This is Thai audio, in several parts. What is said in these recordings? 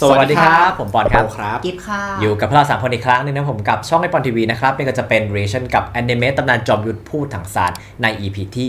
สวัสดีครับ ผมปอนครับโอครับ กิฟค่ะ อยู่กับพวกเราสามคนอีกครั้งหนึงนะผมกับช่องไอปอนทีวีนะครับนี่ก็จะเป็น reaction กับแอนิเมตตำนานจอมยุทธพูดถังซานใน EP ที่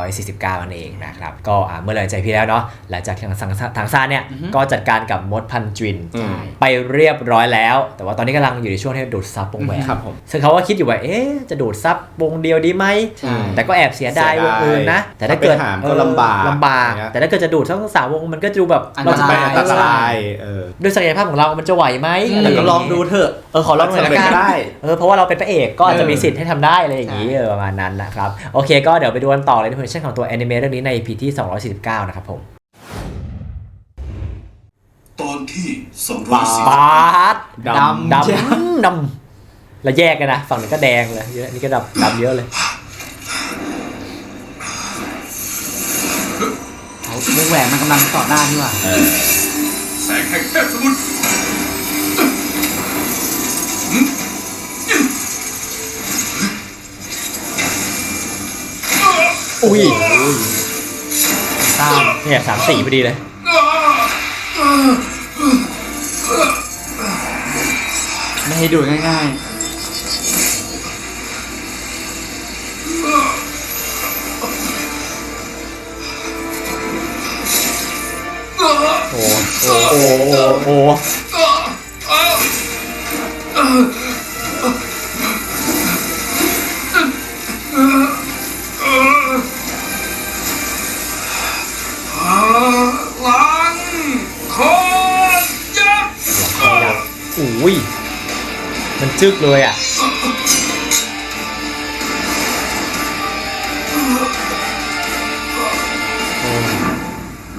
249นั่นเองนะครับ ก็อ่าเมื่อไหร่ใจพี่แล้วเนาะหลังจากทางสังทางซานเนี่ยก็จัดการกับมดพันจวินอืม ไปเรียบร้อยแล้ว แต่ว่าตอนนี้กำลังอยู่ในช่วงที่ดูดซับวงแหวนครับผม ซึ่งเขาก็คิดอยู่ว่าเอ๊ะจะดูดซับวงเดียวดีไหม ใช่ แต่ก็แอบเสียดายวงอื่นนะ แต่ถ้าเกิดถ้าไปหามก็ลำบากลำบาก อย่างเงี้ย แต่ถ้าเกิดจะดูดทั้งสามวงมันก็จะดูแบบอันตเราราย จะไปอันตรายเออด้วยศักยภาพของเรา มันจะไหวไหมอะไรแต่ย่าก็นี้ลองดูเถอะ เออขอลองหน่อยละเป็นกัไปนได้ เออเพราะว่าเราเป็นพระเอกก็อาจจะเออมีสิทธิ์ให้ทำได้อะไรอย่างนี้ใช่เออประมาณนั้นนะครับ โอเคก็เดี๋ยวไปดูกันต่อเลยในเวอร์ชันของตัวแอนิเมะเรื่องนี้ใน EP ที่ 249 นะครับผมตอนที่ปาปาดดำดำดำแล้วแยกกันนะ ฝั่งนึงก็แดงเลยเยอะนี่ก็ดำดำเยอะเลยเอาวงแหวนมันกำลังต่อหน้านี่หว่า แสงแห่งเทพสมุทรอุ้ยตามเนี่ยสามสี่พอดีเลย ไม่ให้ดูง่ายๆ โอ้โหโอ้โหลังคอนยักษ์ยักษ์อุ้ยมันจึกเลยอะ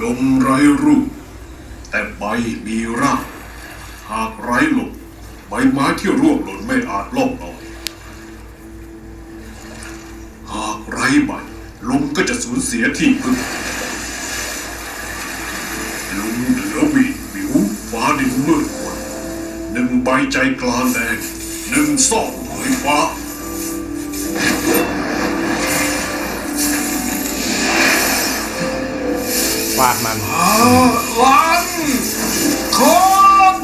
ลมไร้รูป มีราก หากไร้ลมใบไม้ที่ร่วงหล่นไม่อาจล่องลอยหากไร้ใบลมก็จะสูญเสียที่พึ่งลมเหลือวีวิวฟ้าดินมืดมนหนึ่งใบใจกลางแดงหนึ่งซองเผยฟ้าฟาดมันลัง อน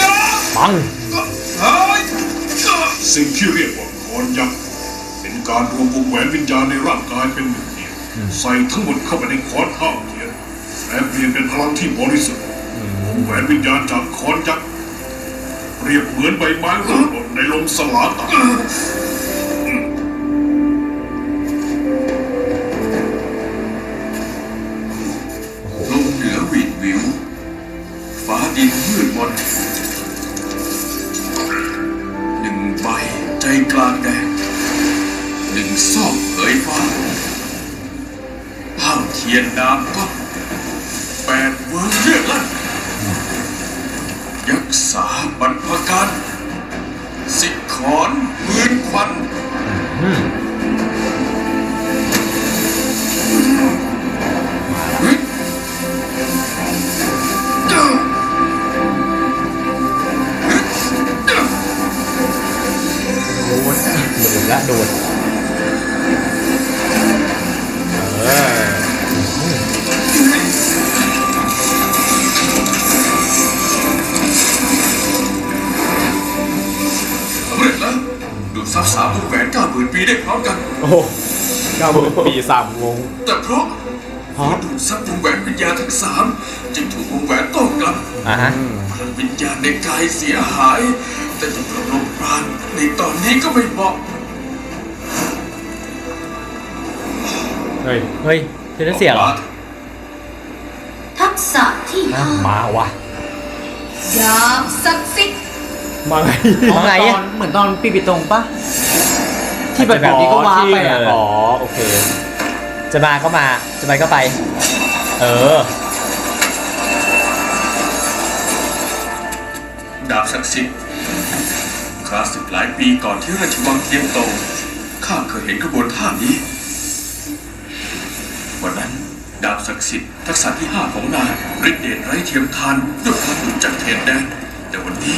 ยักษ์ปังสิ่งที่เรียกว่าคอนยักษ์เป็นการรวมวงแหวนวิญญาณในร่างกายเป็นหนึ่งเดียวใส่ทั้งหมดเข้าไปในคอนห้าเทียนแปลเปลี่ยนเป็นพลังที่บริสุทธิ์วงแหวนวิญญาณจากคอนยักษ์เปรียบเหมือนใบไม้ร่วงหล่นในลมสลาตัด ดินมืดมนหนึ่งใบใจกลางแดงหนึ่งซองเผยฟ้าห้ามเทียนน้ำก็แปดเวิร์เลือดลั่นยักษ์สาบรรพการสิขอนมืนควัน ละโดดเออสำเร็จแล้วดูดซับสามวงแหวนเก้าหมื่นปีได้พร้อมกัน โอ้โหเก้าหมื่นปีสามวง แต่เพราะเพราะ ดูดซับวงแหวนวิญญาณทั้งสามจึงถูกวงแหวนโต้กลับ อะฮะ พลังวิญญาณในกายเสียหาย แต่จะประลมปราณในตอนนี้ก็ไม่เหมาะ เฮ้ยเฮ้ยเจนเสียเหรอทักษะที่อะห้ามาว่ะดาบศักดิ์สิทธิ์มาไงๆมาไงตอะอนเหมือนตอนปีปิดตรงปะที่แบบแบบนี้ก็ว้าไปอะอ๋อโอเค จะมาก็มาจะไปก็ไป เออดาบศักดิ์สิทธิ์คลาสสิกหลายปีก่อนที่ราชวังเทียมโตข้าเคยเห็นกระบวนท่านี้ วันนั้น ดาบศักดิ์สิทธิ์ทักษะที่ห้าของนายฤทธิ์เดชไร้เทียมทานด้วยพลังหนุนจากเขตแดนแต่วันนี้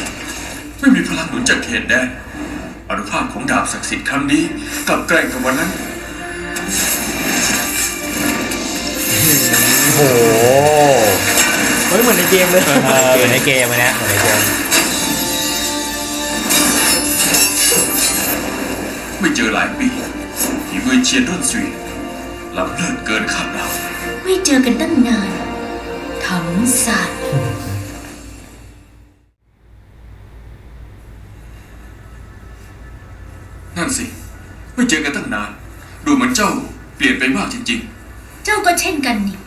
ไม่มีพลังหนุนจากเขตแดนอนุภาพของดาบศักดิ์สิทธิ์ครั้งนี้กลับแกล้งกับวันนั้นโอ้โหเฮ้ยเหมือนในเกเกมเลยเออเหมือนในเกมอันเนี้ยเหมือนในเกมไม่เจอหลายปีฝีมือเชียนร่นซุย ล้ำเลิศเกินคาดเดาไม่เจอกันตั้งนานถังสารนั่นสิ ไม่เจอกันตั้งนาน ดูเหมือนเจ้าเปลี่ยนไปมากจริง เจ้าก็เช่นกันนี่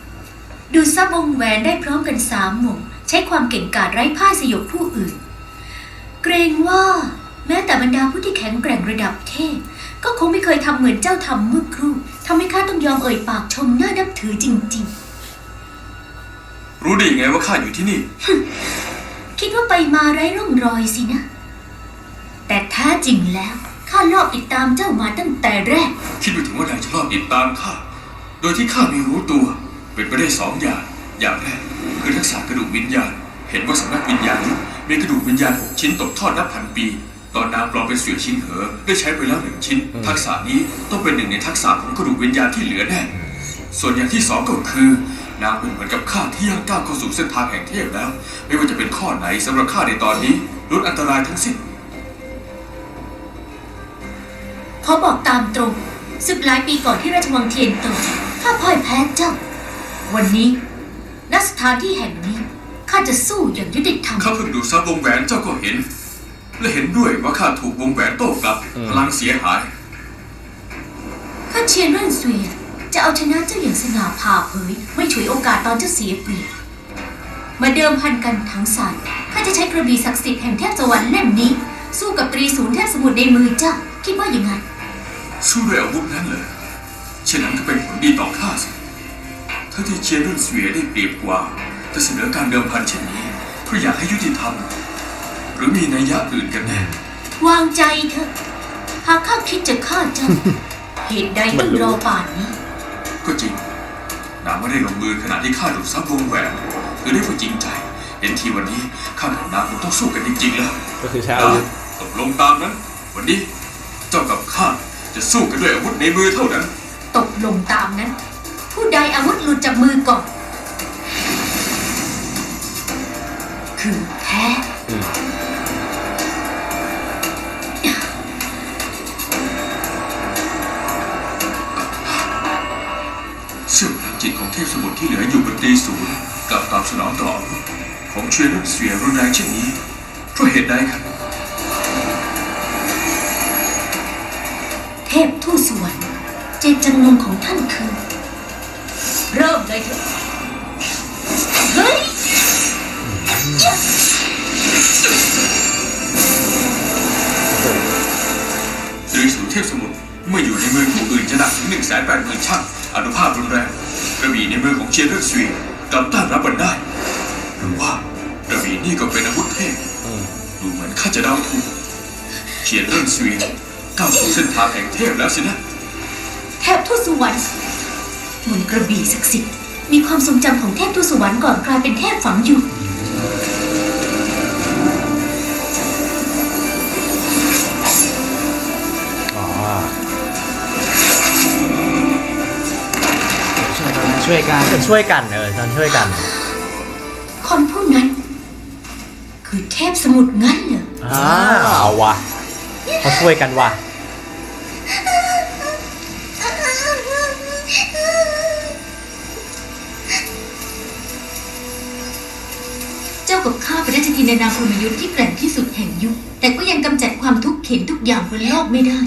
ดูซับวงแหวนได้พร้อมกันสามวงใช้ความเก่งกาจไร้พ่ายสยบผู้อื่น เกรงว่าแม้แต่บรรดาผู้ที่แข็งแกร่งระดับเทพ ก็คงไม่เคยทำเหมือนเจ้าทำเมื่อครู่ ทำให้ข้าต้องยอมเอ่ยปากชมหน้านับถือจริงๆรู้ได้ยังไงว่าข้าอยู่ที่นี่ ๆ คิดว่าไปมาไร้ร่องรอยสินะ แต่แท้จริงแล้วข้าลอบติดตามเจ้ามาตั้งแต่แรก คิดไปถึงว่านายจะรอบติดตามข้า โดยที่ข้าไม่รู้ตัว เป็นไปได้สองอย่าง อย่างแรกคือทักษะกระดูกวิญญาณ เห็นว่าสำนักวิญญาณยุทธมีกระดูกวิญญาณหกชิ้นตกทอดนับพันปี ตอนนางปลอมเป็นเสือชิ้นเหอได้ใช้ไปแล้วหนึ่งชิ้น ทักษะนี้ต้องเป็นหนึ่งในทักษะของกระดูกวิญญาณที่เหลือแน่ ส่วนอย่างที่สองก็คือ นางเป็นเหมือนกับข้าที่ย่างก้าวเข้าสู่เส้นทางแห่งเทพแล้ว ไม่ว่าจะเป็นข้อไหนสำหรับข้าในตอนนี้ลดอันตรายทั้งสิ้นขอบอกตามตรงศึกหลายปีก่อนที่ราชวังเทียนโตข้าพ่ายแพ้เจ้า วันนี้ณสถานที่แห่งนี้ข้าจะสู้อย่างยุติธรรมข้าเพิ่งดูซับวงแหวนเจ้าก็เห็น และเห็นด้วยว่าข้าถูกวงแหวนโต้กลับพลังเสียหาย ข้าเชียนเรื่องเสวียนจะเอาชนะเจ้าอย่างสง่าผ่าเผย ไม่ฉวยโอกาสตอนเจ้าเสียเปรียบมาเดิมพันกันทั้งสายข้าจะใช้กระบี่ศักดิ์สิทธิ์แห่งเทพสวรรค์เล่มนี้ สู้กับตรีศูนย์เทพสมุทรในมือเจ้า คิดว่าอย่างไง สู้ด้วยอาวุธนั้นเลยเช่นนั้นก็เป็นผลดีต่อข้าสิ ถ้าที่เชียร์รุ่นเสวียได้เปรียบกว่า จะเสนอการเดิมพันเช่นนี้เพื่ออยากให้ยุติธรรม หรือมีนัยยะอื่นกันแน่ วางใจเถอะ หากข้าคิดจะฆ่าเจ้า เหตุใดต้องรอป่านนี้ ก็จริงนางไม่ได้ลงมือขณะที่ข้าดูดซับวงแหวนคือได้ผู้จริงใจ เห็นทีวันนี้ข้ากับนางคงต้องสู้กันจริงๆแล้วก็คือใช้อาวุธตกลงตามนั้น วันนี้เจ้ากับข้าจะสู้กันด้วยอาวุธในมือเท่านั้น ตกลงตามนั้น ผู้ใดอาวุธหลุดจากมือก่อน คือแพ้เพลังจิตของเทพสมุทรที่เหลืออยู่บนตีศูนย์กลับตามสนองต่ออาวุธของเชียร์รุ่นเสียรุนแรงเช่นนี้เพราะเหตุใดครับเทพทูตสวรรค์เจตจำนงของท่านคือ เริ่มเลยเถอะเฮ้ยตรีศูนย์เทพสมุทรเมื่ออยู่ในมือผู้อื่นจะหนักถึงหนึ่งแสนแปดหมื่นช่างอนุภาพรุนแรง กระบี่ในมือของเชียร์รุ่นเสียกลับต้านรับมันได้หรือว่ากระบี่นี่ก็เป็นอาวุธเทพดูเหมือนข้าจะเดาถูกเชียร์รุ่นเสียก้าวสู่เส้นทางแห่งเทพแล้วสินะเทพทูตสวรรค์มนต์กระบี่ศักดิ์สิทธิ์มีความทรงจำของเทพทูตสวรรค์ก่อนกลายเป็นเทพฝังอยู่ ช่วยกันช่วยกันเออตอนช่วยกันคนผู้นั้น คือเทพสมุทรงั้นเหรออ่าเอาวะเขาช่วยกันว่ะเจ้ากับข้าเป็นราชธินในนามพรหมยุทธ์ที่แกร่งที่สุดแห่งยุค แต่ก็ยังกำจัดความทุกข์เข็นทุกอย่างบนโลกไม่ได้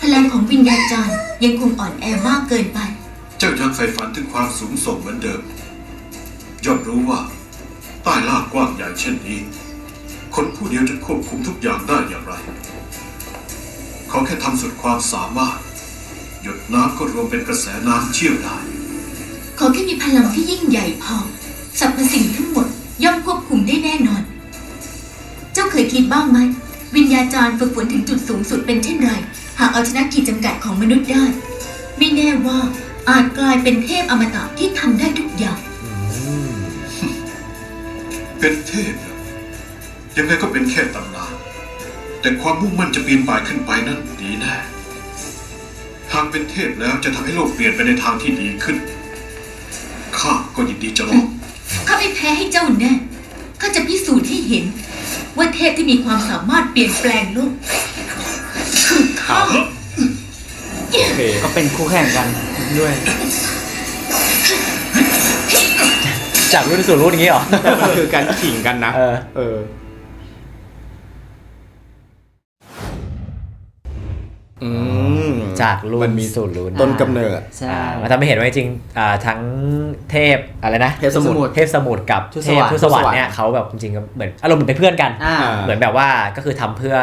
พลังของวิญญาจารย์ยังคงอ่อนแอมากเกินไป เจ้ายังใฝ่ฝันถึงความสูงส่งเหมือนเดิมย่อมรู้ว่า ใต้ล่ากว้างใหญ่เช่นนี้ คนผู้เดียวจะควบคุมทุกอย่างได้อย่างไร เขาแค่ทำสุดความสามารถ หยดน้ำก็รวมเป็นกระแสน้ำเชี่ยวได้ขอแค่มีพลังที่ยิ่งใหญ่พอสรรพสิ่งทั้งหมดย่อมควบคุมได้แน่นอน เจ้าเคยคิดบ้างไหม วิญญาจารย์ฝึกฝนถึงจุดสูงสุดเป็นเช่นไร หากเอาชนะขีดจำกัดของมนุษย์ได้ ไม่แน่ว่า อาจกลายเป็นเทพอมตะที่ทำได้ทุกอย่าง เป็นเทพเหรอยังไงก็เป็นแค่ตำนานแต่ความมุ่งมั่นจะปีนป่ายขึ้นไปนั่นดีแน่หากเป็นเทพแล้วจะทำให้โลกเปลี่ยนไปในทางที่ดีขึ้น ข้าก็ยินดีจะลอง ข้าไม่แพ้ให้เจ้าแน่ ข้าจะพิสูจน์ให้เห็น ว่าเทพที่มีความสามารถเปลี่ยนแปลงโลกคือข้า โอเคก็เป็นคู่แข่งกัน ด้วย จากรุ่นสู่รุ่นอย่างนี้เหรอแต่มันคือการขิงกันนะ เออ เออ อืมจากรุ่มันนมีสู่รุ่นต้นกำเนิด ใช่ อ่ามันทำให้เห็นว่าจริงๆอ่าทั้งเทพอะไรนะเทพสมุทรเทพสมุทรกับทูตเทสวพรรค์ทูตสวรรทูตสวรรค์ค์เนี่ยเขาแบบจริงๆก็เหมือนอารมณ์เหมือนเป็นเพื่อนกัน อ่าเหมือนแบบว่าก็คือทำเพื่อ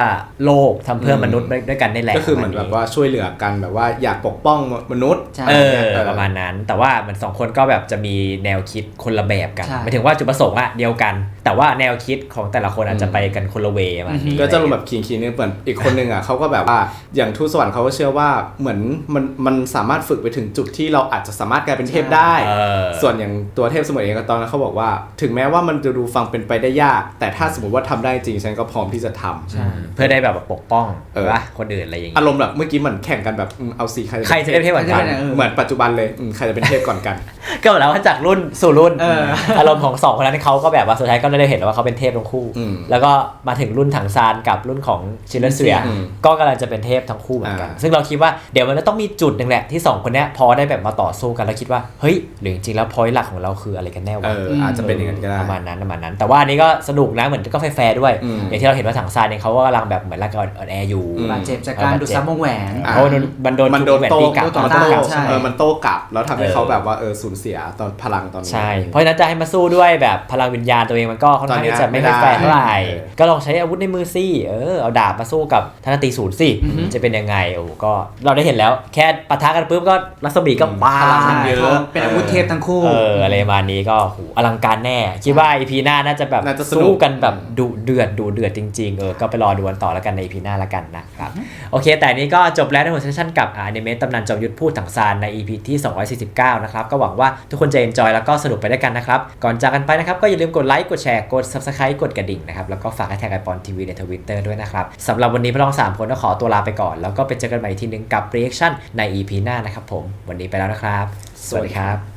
โลกทำเพื่อมนุษย์ด้วยกันนี่แหละก็คือเหมือนแบบว่าช่วยเหลือกันแบบว่าอยากปกป้องมนุษย์ใช่ เออประมาณนั้น แต่ว่ามันสองคนก็แบบจะมีแนวคิดคนละแบบกันใช่ หมายถึงว่าจุดประสงค์อะเดียวกัน แต่ว่าแนวคิดของแต่ละคนอาจจะไปกันคนละเวประมาณนี้ก็จะลงแบบขิงขิงเนี่ยเหมือนอีกคนหนึ่งอะเขาก็แบบว่าอย่างทูตสวรรค์เขาก็เชื่อว่าเหมือนมันมันสามารถฝึกไปถึงจุดที่เราอาจจะสามารถกลายเป็นเทพได้เออส่วนอย่างตัวเทพสมุทรเองก็ตอนนั้นเขาบอกว่า ถึงแม้ว่ามันจะดูฟังเป็นไปได้ยาก แต่ถ้าสมมติว่าทำได้จริงฉันก็พร้อมที่จะทำเพื่อได้แบบปกป้องเออว่าคนอื่นอะไรอย่างงี้อารมณ์แบบเมื่อกี้เหมือนแข่งกันแบบอืมเอาสีใครใครจะได้เทพกว่ากันเออเหมือนปัจจุบันเลยอืมใครจะเป็นเทพก่อนกัน ก็เหมือนแล้วว่าจากรุ่นสู่รุ่นเอออารมณ์ของสองคนนั้นเขาก็แบบว่าสุดท้ายก็ได้เห็นแล้วว่าเขาเป็นเทพทั้งคู่อืมแล้วก็มาถึงรุ่นถังซานกับรุ่นของชิลเลนเซียอืมก็กำลังจะเป็นเทพทั้งคู่เหมือนกันอ่าซึ่งเราคิดว่าเดี๋ยวมันจะต้องมีจุดหนึ่งแหละที่สองคนเนี้ยพอได้แบบมาต่อสู้กันแล้วคิดว่าเฮ้ยหรือจริงๆแล้วพอยต์หลักของเราคืออะไรกันแน่เอวะออาจจะเป็นอย่างนั้นก็ได้ประมาณนั้นประมาณนั้น แต่ว่าอันนี้ก็สนุกนะเหมือนก็แฟร์ๆด้วยอืมอย่างที่เราเห็นว่าถังซานเนี่ยเขาก็กำลังแบบเหมือนร่างกายอ่อนแออยู่อืมบาดเจ็บจากการดูดซับวงแหวนอะเพราะว่ามันโดนมันโดนถูกโต้แหวนตีกลับโต้มันต้โต้นกลับใช่เออมันโต้กลับ แล้วทำให้เออเขาแบบว่าเออสูญเสียตอนพลังตอนนี้ใช่เพราะฉะนั้นจะให้มาสู้ด้วยแบบพลังวิญญาณตัวเองมันก็ค่อนข้างที่จะไม่ค่อยแฟร์เท่าไหร่เออก็ลองใช้อาวุธในมือสิเออเอาดาบมาสู้กับธนตีศูนย์สิอือฮึจะเป็นยังไงโอ้โหก็เราได้เห็นแล้วแค่ปะทะกันปุ๊บก็รัศมีก็ปาพลังมันเยเยอะอะเป็นอาวุธเทพทั้งคู่เอออะไรประมาณนี้ก็โหอลังการแน่ คิดว่าอีพีหน้าน่าจะแบบน่าจะสนุกสู้กันแบบดุเดือดดุเดือดจริงๆเออก็ไปรอดูกันต่อแล้วกันในอีพีหน้าแล้วกันนะครับโอเค แต่อันนี้ก็จบแล้วในหัวเซสชั่นกับอนิเมะตำนานจอมยุทธพูดถังซานใน EP ที่ 249 นะครับ ก็หวังว่าทุกคนจะ enjoy แล้วก็สนุกไปด้วยกันนะครับ ก่อนจากกันไปนะครับ ก็อย่าลืมกดไลค์กดแชร์กด subscribe กดกระดิ่งนะครับ แล้วก็ฝากให้แท็กไอปอนทีวีในทวิตเตอร์ด้วยนะครับสำหรับวันนี้พวกเราสามคนก็ขอตัวลาไปก่อนแล้วก็ไปเจอกันใหม่อีกทีนึงกับ reaction ใน EP หน้านะครับผม วันนี้ไปแล้วนะครับ สวัสดีครับ